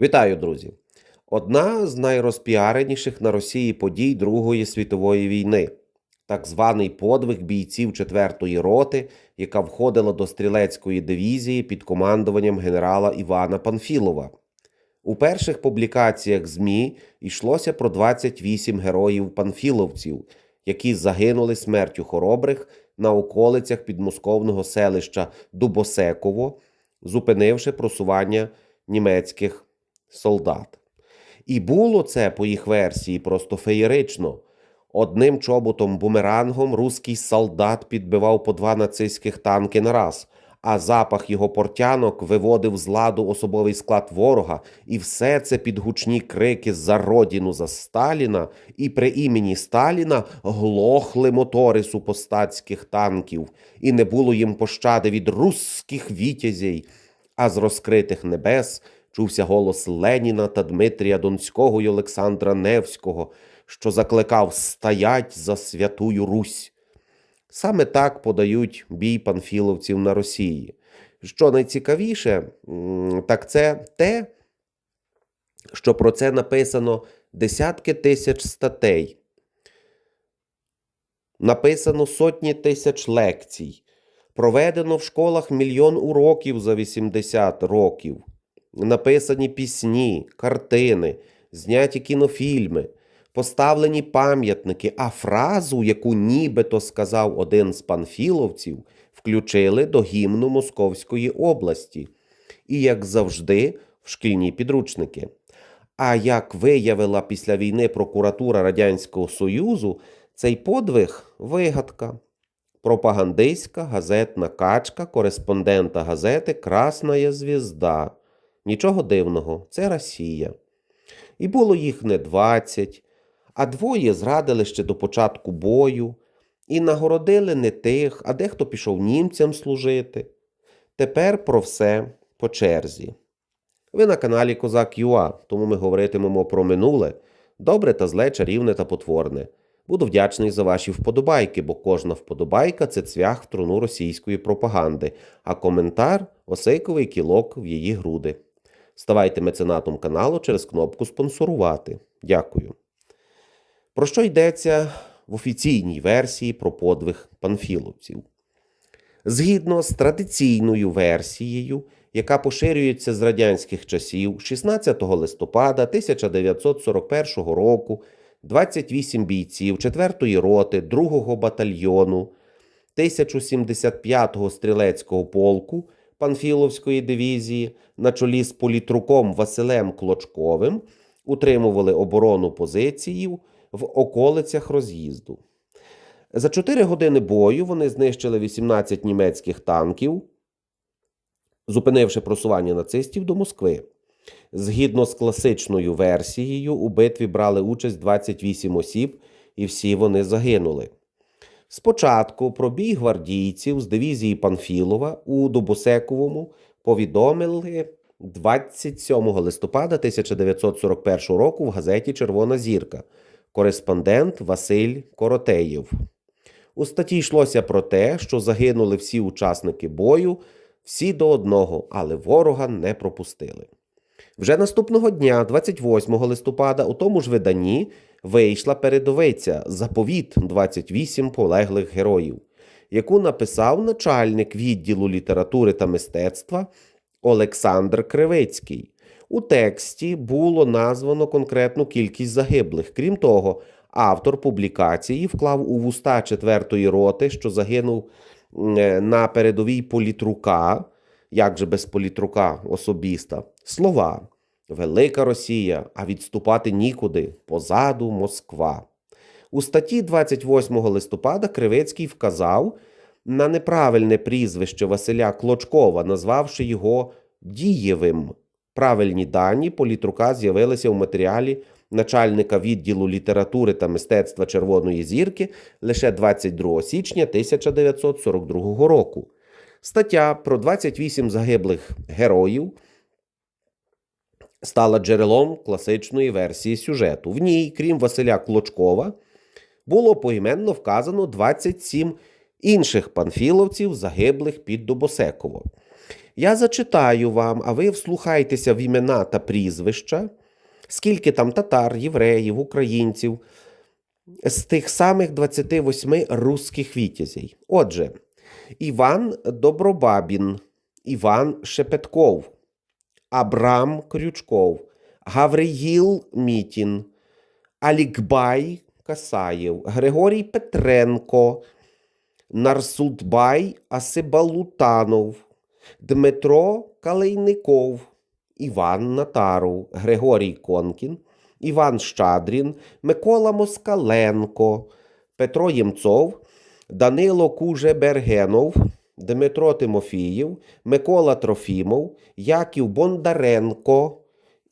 Вітаю, друзі! Одна з найрозпіареніших на Росії подій Другої світової війни так званий подвиг бійців 4-ї роти, яка входила до стрілецької дивізії під командуванням генерала Івана Панфілова. У перших публікаціях ЗМІ йшлося про 28 героїв панфіловців, які загинули смертю хоробрих на околицях підмосковного селища Дубосеково, зупинивши просування німецьких солдат. І було це, по їх версії, просто феєрично. Одним чоботом бумерангом руський солдат підбивав по два нацистських танки на раз, а запах його портянок виводив з ладу особовий склад ворога, і все це під гучні крики за родину за Сталіна, і при імені Сталіна глохли мотори супостатських танків, і не було їм пощади від русських вітязей, а з розкритих небес чувся голос Леніна та Дмитрія Донського й Олександра Невського, що закликав стоять за святую Русь. Саме так подають бій панфіловців на Росії. Що найцікавіше, так це те, що про це написано десятки тисяч статей, написано сотні тисяч лекцій, проведено в школах мільйон уроків за 80 років, написані пісні, картини, зняті кінофільми, поставлені пам'ятники, а фразу, яку нібито сказав один з панфіловців, включили до гімну Московської області. І, як завжди, в шкільні підручники. А як виявила після війни прокуратура Радянського Союзу, цей подвиг вигадка. Пропагандистська газетна качка кореспондента газети Красная звізда. Нічого дивного, це Росія. І було їх не 20, а двоє зрадили ще до початку бою, і нагородили не тих, а дехто пішов німцям служити. Тепер про все по черзі. Ви на каналі Козак Юа, тому ми говоритимемо про минуле, добре та зле, чарівне та потворне. Буду вдячний за ваші вподобайки, бо кожна вподобайка це цвях в труну російської пропаганди, а коментар осейковий кілок в її груди. Ставайте меценатом каналу через кнопку спонсорувати. Дякую. Про що йдеться в офіційній версії про подвиг панфіловців? Згідно з традиційною версією, яка поширюється з радянських часів, 16 листопада 1941 року 28 бійців 4-ї роти 2-го батальйону 1075-го стрілецького полку Панфіловської дивізії на чолі з політруком Василем Клочковим утримували оборону позиції в околицях роз'їзду. За 4 години бою вони знищили 18 німецьких танків, зупинивши просування нацистів до Москви. Згідно з класичною версією, у битві брали участь 28 осіб, і всі вони загинули. Спочатку про бій гвардійців з дивізії Панфілова у Дубосековому повідомили 27 листопада 1941 року в газеті Червона зірка кореспондент Василь Коротеєв. У статті йшлося про те, що загинули всі учасники бою, всі до одного, але ворога не пропустили. Вже наступного дня, 28 листопада, у тому ж виданні вийшла передовиця Заповіт 28 полеглих героїв, яку написав начальник відділу літератури та мистецтва Олександр Кривицький. У тексті було названо конкретну кількість загиблих. Крім того, автор публікації вклав у вуста 4-ї роти, що загинув е, на передовій політрука, як же без політрука особиста, слова Велика Росія, а відступати нікуди, позаду Москва. У статті 28 листопада Кривецький вказав на неправильне прізвище Василя Клочкова, назвавши його Дієвим. Правильні дані політрука з'явилися у матеріалі начальника відділу літератури та мистецтва Червоної зірки лише 22 січня 1942 року. Стаття про 28 загиблих героїв стала джерелом класичної версії сюжету. В ній, крім Василя Клочкова, було поіменно вказано 27 інших панфіловців, загиблих під Добосеково. Я зачитаю вам, а ви вслухайтеся в імена та прізвища, скільки там татар, євреїв, українців, з тих самих 28 русських вітязей. Отже, Іван Добробабін, Іван Шепетков, Абрам Крючков, Гавриїл Мітін, Алікбай Касаєв, Григорій Петренко, Нарсудбай Асибалутанов, Дмитро Калейников, Іван Натаров, Григорій Конкін, Іван Щадрін, Микола Москаленко, Петро Ємцов, Данило Кужебергенов, Дмитро Тимофіїв, Микола Трофімов, Яків Бондаренко,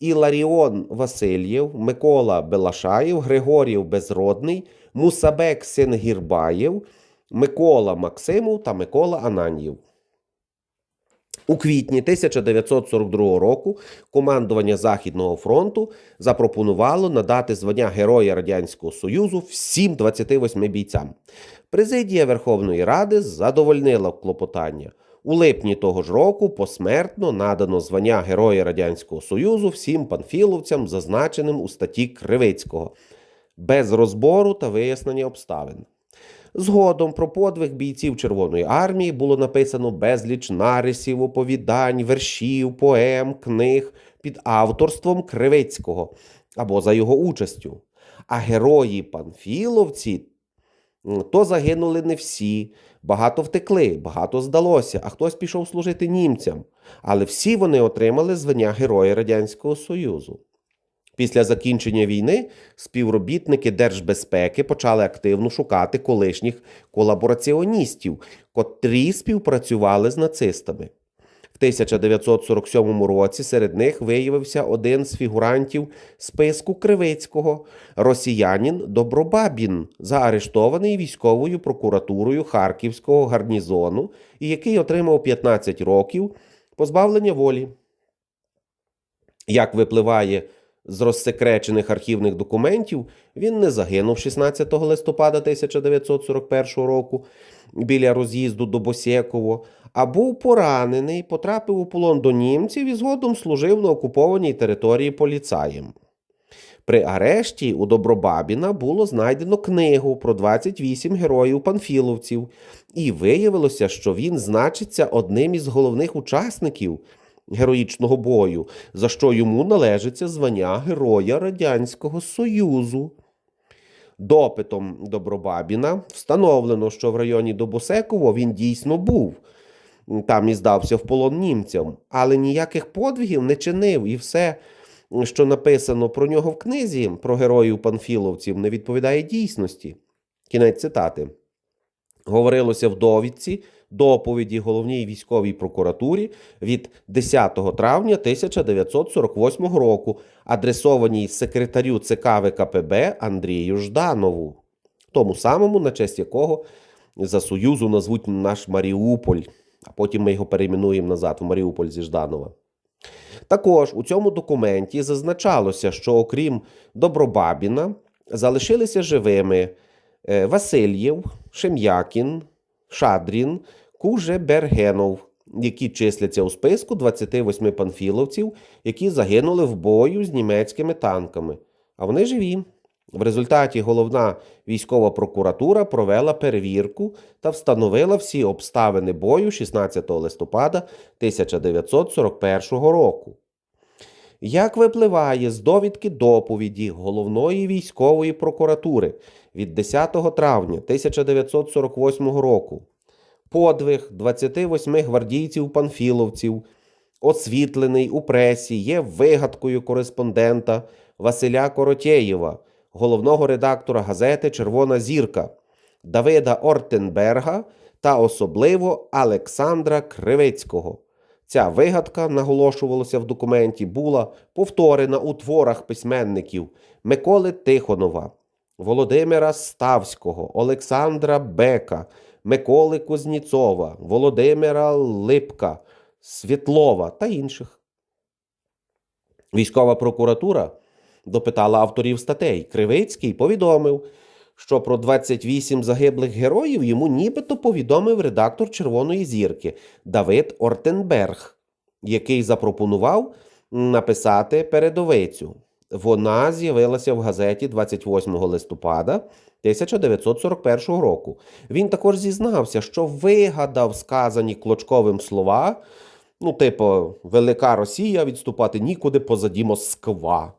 Іларіон Васильєв, Микола Белашаєв, Григорів Безродний, Мусабек Сенгірбаєв, Микола Максимов та Микола Ананьєв. У квітні 1942 року командування Західного фронту запропонувало надати звання Героя Радянського Союзу всім 28 бійцям. Президія Верховної Ради задовольнила клопотання. У липні того ж року посмертно надано звання Героя Радянського Союзу всім панфіловцям, зазначеним у статті Кривицького, без розбору та вияснення обставин. Згодом про подвиг бійців Червоної армії було написано безліч нарисів, оповідань, вершів, поем, книг під авторством Кривицького або за його участю. А герої панфіловці то загинули не всі, багато втекли, багато здалося, а хтось пішов служити німцям. Але всі вони отримали звання Героя Радянського Союзу. Після закінчення війни співробітники держбезпеки почали активно шукати колишніх колабораціоністів, котрі співпрацювали з нацистами. В 1947 році серед них виявився один з фігурантів списку Кривицького росіянин Добробабін, заарештований військовою прокуратурою Харківського гарнізону і який отримав 15 років позбавлення волі. Як випливає з розсекречених архівних документів, він не загинув 16 листопада 1941 року біля роз'їзду до Босєково, а був поранений, потрапив у полон до німців і згодом служив на окупованій території поліцаєм. При арешті у Добробабіна було знайдено книгу про 28 героїв панфіловців, і виявилося, що він значиться одним із головних учасників героїчного бою, за що йому належиться звання Героя Радянського Союзу. Допитом Добробабіна встановлено, що в районі Добосеково він дійсно був. Там і здався в полон німцям, але ніяких подвигів не чинив, і все, що написано про нього в книзі про героїв панфіловців, не відповідає дійсності. Кінець цитати. Говорилося в довідці доповіді головній військовій прокуратурі від 10 травня 1948 року, адресованій секретарю ЦК ВКПБ Андрію Жданову, тому самому, на честь якого за Союзу назвуть наш Маріуполь, а потім ми його перейменуємо назад в Маріуполь зі Жданова. Також у цьому документі зазначалося, що окрім Добробабіна залишилися живими е, Васильєв, Шем'якін, Шадрін, Кужебергенов, які числяться у списку 28 панфіловців, які загинули в бою з німецькими танками. А вони живі. В результаті головна військова прокуратура провела перевірку та встановила всі обставини бою 16 листопада 1941 року. Як випливає з довідки доповіді головної військової прокуратури від 10 травня 1948 року, подвиг 28 гвардійців-панфіловців, освітлений у пресі, є вигадкою кореспондента Василя Коротєєва, головного редактора газети Червона зірка Давида Ортенберга та особливо Олександра Кривицького. Ця вигадка, наголошувалося в документі, була повторена у творах письменників Миколи Тихонова, Володимира Ставського, Олександра Бека, Миколи Кузніцова, Володимира Липка, Світлова та інших. Військова прокуратура допитала авторів статей. Кривицький повідомив, що про 28 загиблих героїв йому нібито повідомив редактор Червоної зірки Давид Ортенберг, який запропонував написати передовицю. Вона з'явилася в газеті 28 листопада 1941 року. Він також зізнався, що вигадав сказані Клочковим слова, ну, типу, Велика Росія відступати нікуди позаді Москва.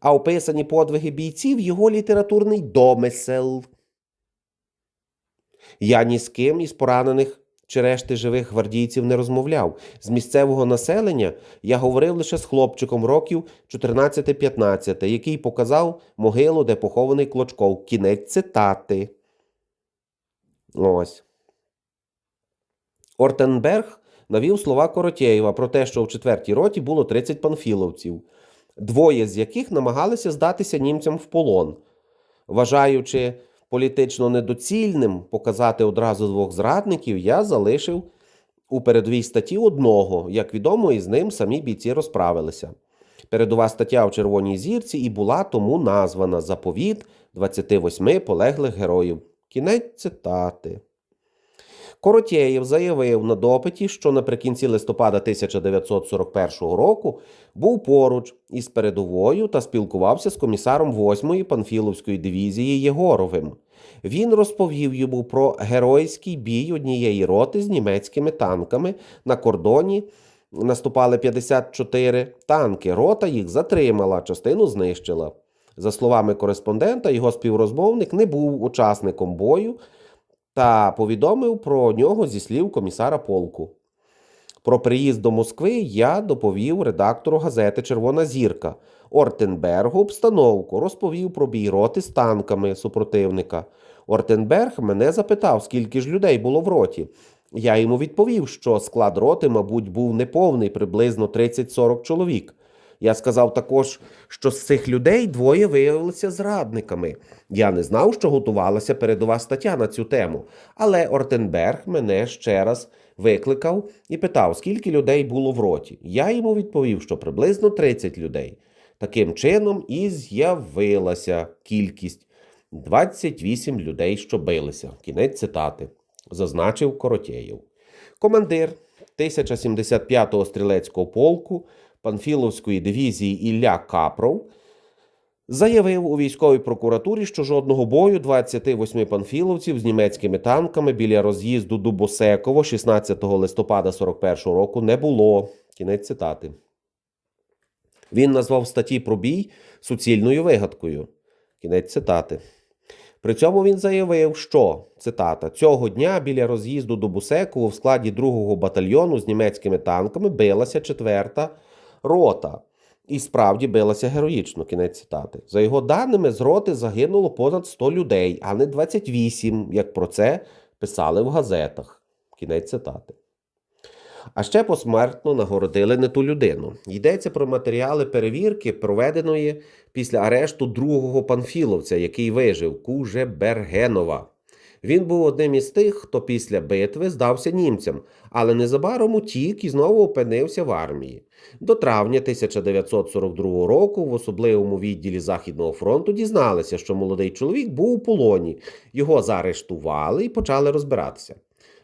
А описані подвиги бійців його літературний домисел. Я ні з ким із поранених чи решти живих гвардійців не розмовляв. З місцевого населення я говорив лише з хлопчиком років 14-15, який показав могилу, де похований Клочков. Кінець цитати. Ось. Ортенберг навів слова Коротєєва про те, що в четвертій роті було 30 панфіловців, двоє з яких намагалися здатися німцям в полон. Вважаючи політично недоцільним показати одразу двох зрадників, я залишив у передовій статті одного. Як відомо, із ним самі бійці розправилися. Передова стаття в Червоній зірці і була тому названа Заповіт 28 полеглих героїв. Кінець цитати. Коротєєв заявив на допиті, що наприкінці листопада 1941 року був поруч із передовою та спілкувався з комісаром 8-ї панфіловської дивізії Єгоровим. Він розповів йому про геройський бій однієї роти з німецькими танками на кордоні. Наступали 54 танки. Рота їх затримала, частину знищила. За словами кореспондента, його співрозмовник не був учасником бою та повідомив про нього зі слів комісара полку. Про приїзд до Москви я доповів редактору газети Червона зірка Ортенбергу обстановку, розповів про бій роти з танками супротивника. Ортенберг мене запитав, скільки ж людей було в роті. Я йому відповів, що склад роти, мабуть, був неповний, приблизно 30-40 чоловік. Я сказав також, що з цих людей двоє виявилися зрадниками. Я не знав, що готувалася передова стаття на цю тему, але Ортенберг мене ще раз викликав і питав, скільки людей було в роті. Я йому відповів, що приблизно 30 людей. Таким чином і з'явилася кількість 28 людей, що билися. Кінець цитати, зазначив Коротєєв. Командир 1075-го стрілецького полку Панфіловської дивізії Ілля Капров заявив у військовій прокуратурі, що жодного бою 28 панфіловців з німецькими танками біля роз'їзду Дубосеково 16 листопада 41 року не було. Кінець цитати. Він назвав статті про бій суцільною вигадкою. Кінець цитати. При цьому він заявив, що цитата цього дня біля роз'їзду до Бусеково в складі 2-го батальйону з німецькими танками билася 4-та рота. І справді билася героїчно. Кінець цитати. За його даними, з роти загинуло понад 100 людей, а не 28, як про це писали в газетах. Кінець цитати. А ще посмертно нагородили не ту людину. Йдеться про матеріали перевірки, проведеної після арешту другого панфіловця, який вижив Кужебергенова. Він був одним із тих, хто після битви здався німцям, але незабаром утік і знову опинився в армії. До травня 1942 року в особливому відділі Західного фронту дізналися, що молодий чоловік був у полоні. Його заарештували і почали розбиратися.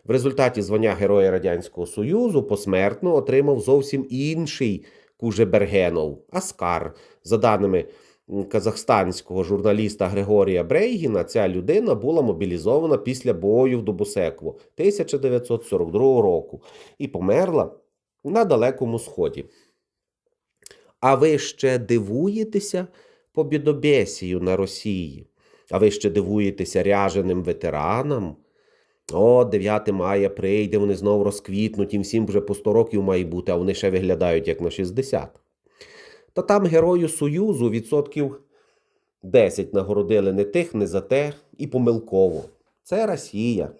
В результаті звання Героя Радянського Союзу посмертно отримав зовсім інший Кужебергенов Аскар. За даними казахстанського журналіста Григорія Брейгіна, ця людина була мобілізована після бою в Дубосеково 1942 року і померла на Далекому Сході. А ви ще дивуєтеся побідобєсію на Росії? А ви ще дивуєтеся ряженим ветеранам? О, 9 мая прийде, вони знову розквітнуть, їм всім вже по 100 років має бути, а вони ще виглядають як на 60. Та там герою Союзу відсотків 10 нагородили не тих, не за те і помилково. Це Росія.